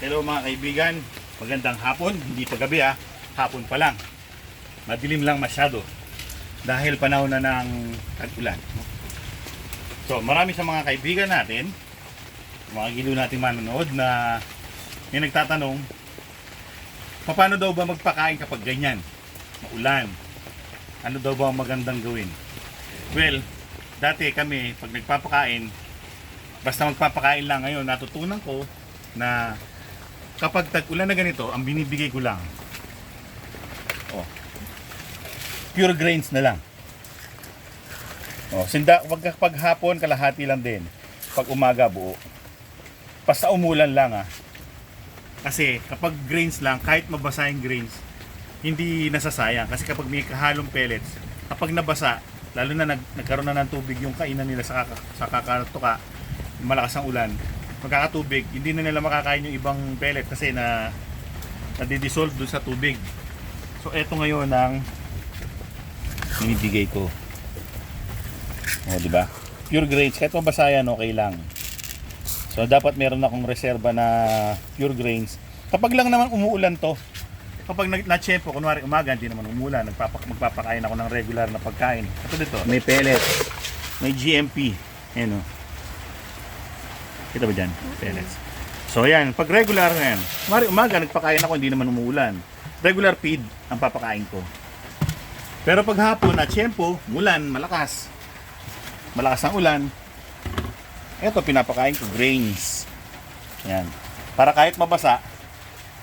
Hello mga kaibigan, magandang hapon, hindi pa gabi ha, hapon pa lang. Madilim lang masyado dahil panahon na ng tag-ulan. So marami sa mga kaibigan natin, mga gilo nating manonood na may nagtatanong, paano daw ba magpakain kapag ganyan? Maulan. Ano daw ba ang magandang gawin? Well, dati kami, pag nagpapakain, basta magpapakain lang ngayon, natutunan ko na kapag tag-ulan na ganito, ang binibigay ko lang, oh, pure grains na lang. Oh, sinda, wag pag hapon, kalahati lang din. Pag umaga, buo. Basta umulan lang ah. Kasi kapag grains lang, kahit mabasa yung grains, hindi nasasayang. Kasi kapag may kahalong pellets, kapag nabasa, lalo na nag, nagkaroon na ng tubig yung kainan nila sa, kaka, sa kakatuka, malakas ang ulan, magkakatubig, hindi na nila makakain yung ibang pellet kasi na nadidissolve dun sa tubig. So eto ngayon ang binibigay ko. O, di ba? Pure grains, kahit mabasa yan, okay lang. So dapat meron akong reserba na pure grains. Kapag lang naman umuulan to, kapag na-tsempo, kunwari umaga, hindi naman umulan, nagpapak magpapakain ako ng regular na pagkain. Ito dito, may pellet, may GMP. Ayan o. Kita ba dyan? Pellets. So ayan, pag regular na yan, kunwari umaga, nagpakain ako, hindi naman umuulan. Regular feed ang papakain ko. Pero pag hapon at tiyempo, ulan, malakas. Malakas ang ulan. Ito, pinapakain ko grains. Yan. Para kahit mabasa,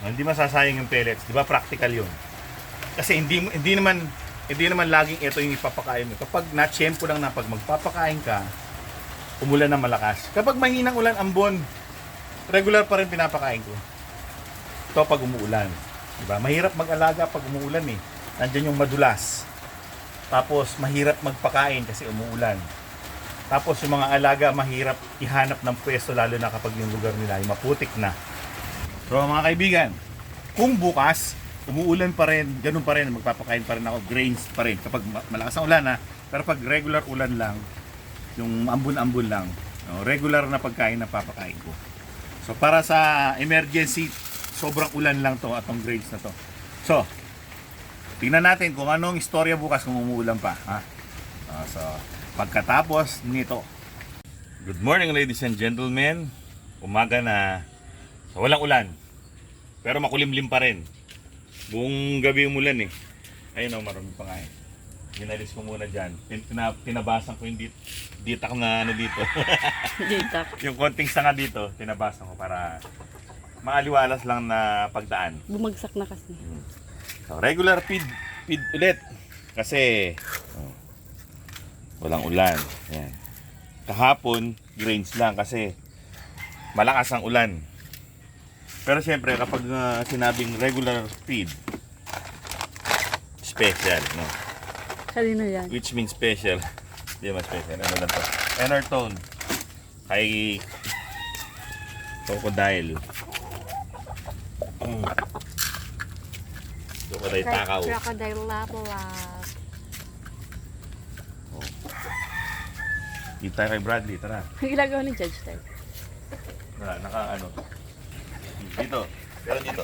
hindi masasayang yung pellets. Di ba practical yun? Kasi hindi hindi naman hindi naman laging ito yung ipapakain mo. Kapag na-tiyempo lang na pag magpapakain ka, umulan na malakas. Kapag mahinang ulan ambon, regular pa rin pinapakain ko. Ito pag umuulan. Diba? Mahirap mag-alaga pag umuulan eh. Nandiyan yung madulas. Tapos mahirap magpakain kasi umuulan. Tapos yung mga alaga mahirap ihanap ng pwesto lalo na kapag yung lugar nila ay maputik na. So mga kaibigan, kung bukas umuulan pa rin, ganun pa rin, magpapakain pa rin ako, grains pa rin. Kapag ma- malakas ang ulan ha, pero pag regular ulan lang, yung ambon-ambon lang, no, regular na pagkain na papakain ko. So para sa emergency, sobrang ulan lang to atong grains na to. So, tingnan natin kung anong istorya bukas kung umuulan pa. Ha? Ah, so, pagkatapos nito. Good morning ladies and gentlemen. Umaga na. So, walang ulan. Pero makulimlim pa rin. Buong gabi umulan eh. Ayun o, marami pa nga eh. Ginalis ko muna dyan. Pin- Pina, pinabasan ko yung dit, ditak na ano dito. Data. yung konting sanga dito, pinabasan ko para maaliwalas lang na pagdaan. Bumagsak na kasi. So, regular feed, feed ulit. Kasi, oh, walang ulan. Yan. Kahapon, grains lang kasi malakas ang ulan. Pero siyempre, kapag ah, sinabing regular feed, special, no? Kanino yan? Which means special. Hindi mas special. Ano lang to? Enertone. Kay Crocodile. Mm. Crocodile takaw. Crocodile Lapala. Dito tayo kay Bradley, tara. Ginagawa ni Judge tayo. Tara, naka ano. Dito. Pero dito.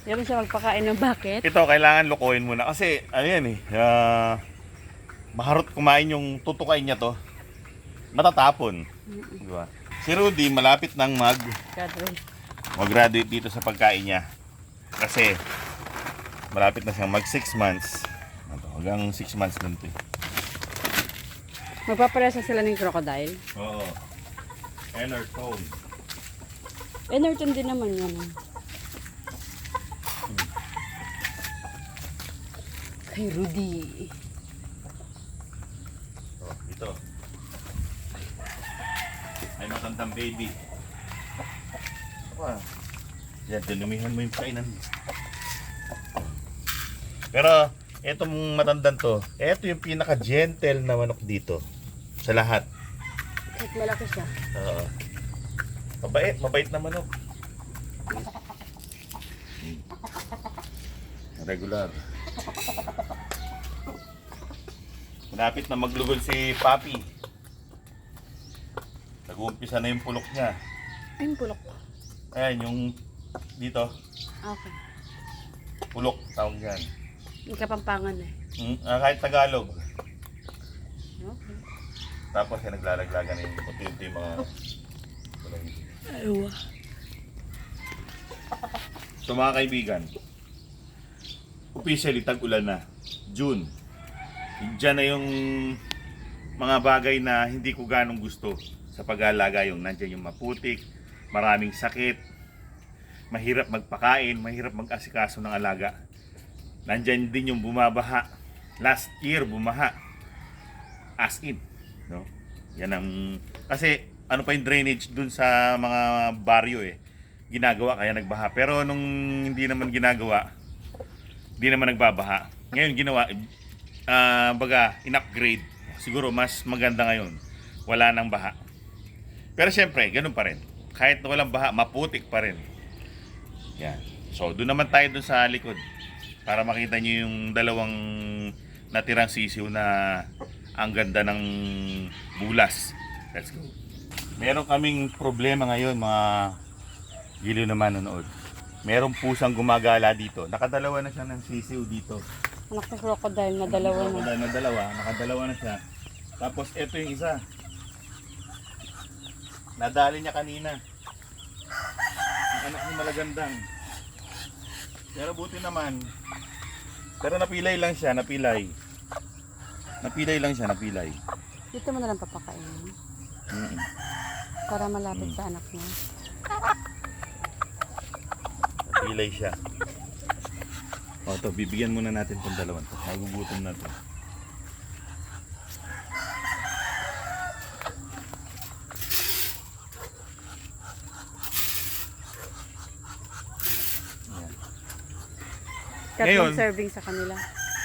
Meron siya magpakain ng bucket. Ito, kailangan lukuhin muna. Kasi, ano yan eh. ah, maharot kumain yung tutukain niya to. Matatapon. Di ba? Si Rudy, malapit nang mag Graduate. mag-graduate dito sa pagkain niya. Kasi, malapit na siyang mag 6 months. Ito, hanggang 6 months lang to eh. Magpaparesa sila ng crocodile. Oo. Enertone. Enerton din naman yan. ah. Kay Rudy. Oh, ito. Ay matandang baby. Wow. Yan, tinumihan mo yung kainan. Pero, etong matandang to, eto yung pinaka-gentle na manok dito. Sa lahat. Kahit malaki siya. Oo. Mabait, mabait na manok. Regular. Malapit na maglugol si Papi. Nag-uumpisa na yung pulok niya. Ay, yung pulok. Ayan, yung dito, Okay. pulok, tawag yan. Yung kapampangan eh. Mm, ah, kahit Tagalog. Okay. Tapos yan, naglalaglagan na yung unti-unti yung mga... Aywa. So mga kaibigan, officially tag-ulan na. June. Diyan na yung mga bagay na hindi ko ganong gusto sa pag-aalaga yung nandiyan yung maputik, maraming sakit, mahirap magpakain, mahirap mag-asikaso ng alaga. Nandyan din yung bumabaha. Last year bumaha. As in, no? Yan ang kasi ano pa yung drainage dun sa mga baryo eh. Ginagawa kaya nagbaha. Pero nung hindi naman ginagawa, hindi naman nagbabaha. Ngayon ginawa ah baga in-upgrade. Siguro mas maganda ngayon. Wala nang baha. Pero syempre, ganun pa rin. Kahit na walang baha, maputik pa rin. Yan. So, doon naman tayo doon sa likod. Para makita nyo yung dalawang natirang sisiw na ang ganda ng bulas. Let's go. Meron kaming problema ngayon, mga giliw na manonood. Merong pusang gumagala dito. Nakadalawa na siya ng sisiw dito. Anak ng crocodile na dalawa na. Nakadalawa na dalawa. Nakadalawa na siya. Tapos ito yung isa. Nadali niya kanina. Yung anak ni malagandang. Pero buti naman. Pero napilay lang siya, napilay. Napilay lang siya, napilay. Dito mo na lang papakainin. Mm-mm. Para malapit sa anak niya. Napilay siya. O to, bibigyan muna natin tong dalawan to. Magugutom na to. Ayan. Tatlong Ngayon- serving sa kanila.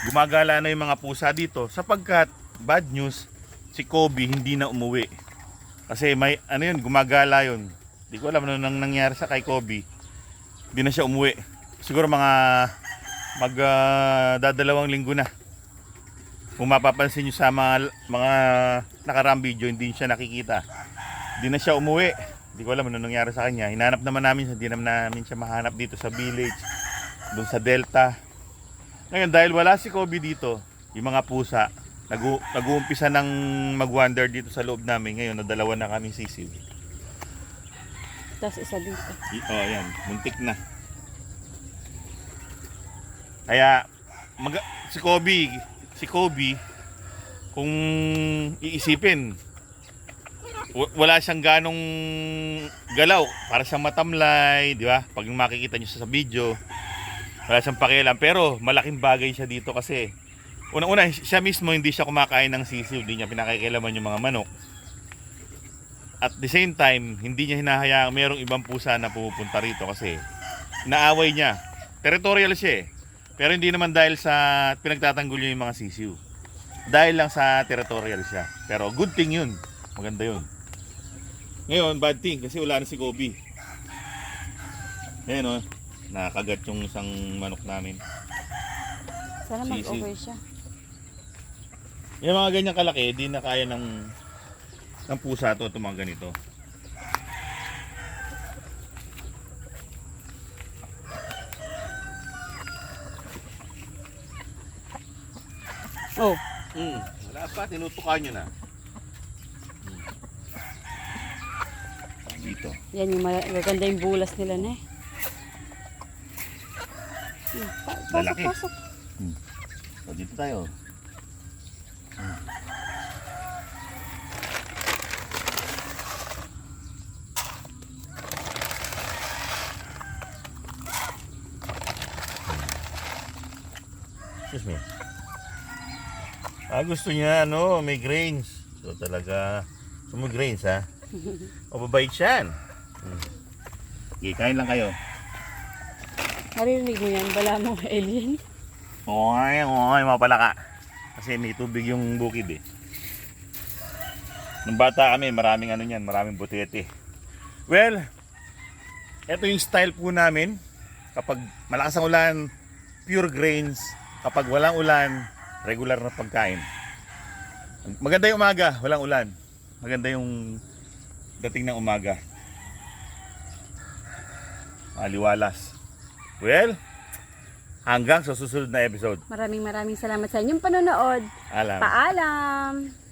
gumagala na yung mga pusa dito sapagkat bad news si Kobe hindi na umuwi kasi may ano yun gumagala yun di ko alam ano nang nangyari sa kay Kobe hindi na siya umuwi siguro mga mag ah, dadalawang linggo na kung mapapansin nyo sa mga, mga nakaraang video hindi siya nakikita hindi na siya umuwi di ko alam ano nangyari sa kanya hinanap naman namin siya hindi naman namin siya mahanap dito sa village doon sa Delta ngayon, dahil wala si Kobe dito, yung mga pusa, nag- nag-uumpisa ng mag-wander dito sa loob namin. Ngayon, nadalawa na kami sisiw. Tapos isa dito. I- oh, yan. Muntik na. Kaya, mag- si Kobe, si Kobe, kung iisipin, wala siyang ganong galaw. Para siyang matamlay, di ba? Pag makikita niyo sa video, wala siyang pakialam. Pero malaking bagay siya dito kasi unang-una, siya mismo hindi siya kumakain ng sisiw, hindi niya pinakikialaman yung mga manok. At the same time, hindi niya hinahayaang merong ibang pusa na pumupunta rito kasi naaway niya. Territorial siya eh. Pero hindi naman dahil sa pinagtatanggol niya yung mga sisiw. Dahil lang sa territorial siya. Pero good thing yun. Maganda yun. Ngayon, bad thing kasi wala na si Kobe. Ngayon oh, nakagat yung isang manok namin. Sana mag-okay siya. Yung mga ganyang kalaki, di na kaya ng ng pusa to, itong mga ganito. Oh, Mm, wala pa, tinutukan nyo na. Mm. Dito. yan yung ma- maganda yung bulas nila na eh. Hmm, pa- Pasok, Lalaki. pasok. So, dito tayo. Mm. Excuse me. Ah, gusto niya, ano, may grains. So, talaga, gusto mo grains, ha? O, babait siyan. Hmm. Okay, kain lang kayo. Naririnig mo yan, bala mo alien. Oy, oy, mapala ka. Kasi may tubig yung bukid eh. Nung bata kami, maraming ano niyan, maraming butete. Well, ito yung style po namin. Kapag malakas ang ulan, pure grains. Kapag walang ulan, regular na pagkain. Maganda yung umaga, walang ulan. Maganda yung dating ng umaga. Aliwalas. Well, hanggang sa susunod na episode. Maraming maraming salamat sa inyong panonood. Alam. Paalam!